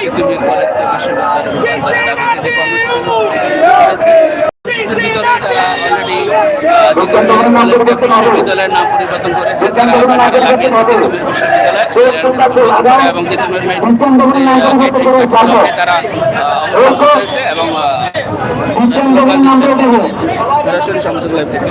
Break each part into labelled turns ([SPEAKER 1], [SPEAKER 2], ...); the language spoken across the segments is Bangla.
[SPEAKER 1] তিতুমির কলেজ দাবিতে যে কলেজকে বিশ্ববিদ্যালয়ের নাম পরিবর্তন করেছে বিশ্ববিদ্যালয় এবং তারা এবং সরাসরি সংসদ লাইভ থেকে।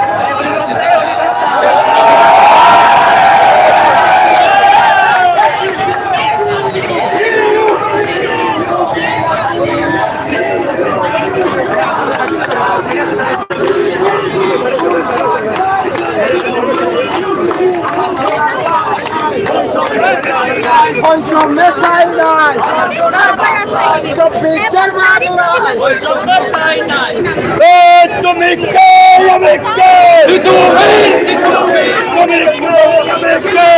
[SPEAKER 2] বৈষম্যের ঠাই নাই। চব্বিশের বাংলা এই তুমি কে? আমি কে? তুমি তুমি আমি কে?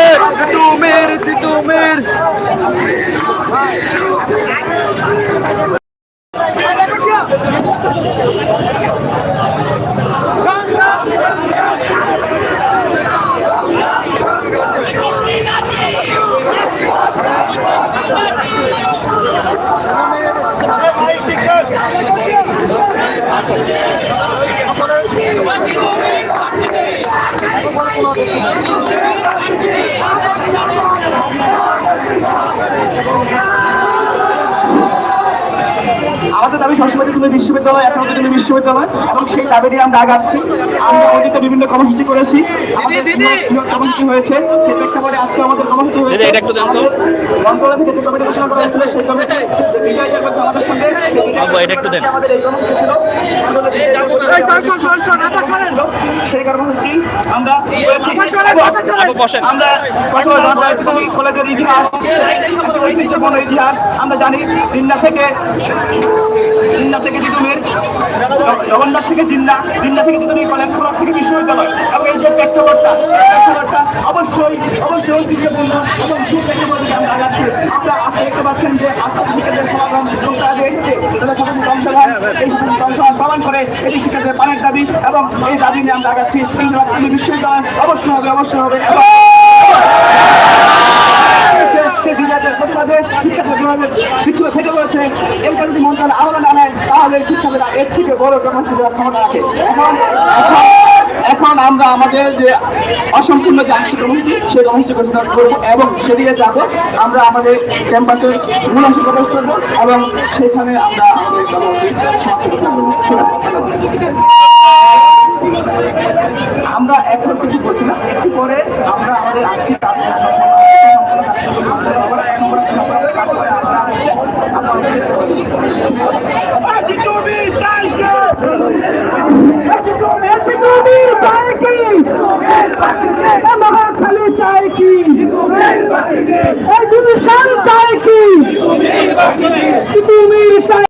[SPEAKER 2] তুমির তুমির
[SPEAKER 3] আমাদের দাবি সবসময় তুমি বিশ্ববিদ্যালয় এখন তুমি বিশ্ববিদ্যালয় এবং সেই দাবি নিয়ে আমরা আগাচ্ছি। আমরা অতীতে বিভিন্ন কর্মসূচি করেছি। আমাদের কর্মসূচি হয়েছে। সেই প্রেক্ষাপটে আজকে আমাদের কর্মসূচি হয়েছে।
[SPEAKER 1] দিদি, এটা একটু দেন তো।
[SPEAKER 3] মন্ত্রণালয় থেকে যে কমিটি ঘোষণা করা হয়েছিল সেই কমিটি যে আমাদের সঙ্গে। আমাদের এই কর্মসূচি ছিল। সেই কর্মসূচি আমরা আমরা কলেজের ইতিহাস ঐতিহ্যপূর্ণ ইতিহাস। আমরা জানি জিন্না থেকে জিন্না থেকে তিতুমির জগন্নাথ থেকে জিন্না জিন্না থেকে কলেজ থেকে বিশ্ববিদ্যালয় এবং এই যে প্রেক্ষাপটটা অবশ্যই অবশ্যই ঐতিহ্যপূর্ণ এবং সুপ্রেক্ষাপটে আমরা আগাচ্ছি দেখতে পাচ্ছেন যে আজকে সমাগম আগে এসেছে তাদের এই অংশগ্রহণ পালন করে এটি শিক্ষার্থীদের পানের দাবি এবং এই দাবি নিয়ে আমরা আগাচ্ছি। বিশ্ববিদ্যালয় অবশ্যই হবে অবশ্যই হবে। এবং শিক্ষক থেকে বলেছে এই কারণে মন্ত্রণালয় আরও না তাহলে শিক্ষকরা এর থেকে বড় কর্মসূচি দেওয়ার ক্ষমতা রাখে এখন এখন আমরা আমাদের যে অসম্পূর্ণ যে আংশিক কর্মসূচি সেই কর্মসূচি ঘোষণা করব এবং সেদিকে যাব। আমরা আমাদের ক্যাম্পাসে মূল অংশ প্রবেশ করব এবং সেখানে আমরা আমাদের আমরা এখন কিছু বলছি না। একটু পরে আমরা আমাদের আংশিক কাজ
[SPEAKER 2] মহাখালী চাই কি কি তুমি চাই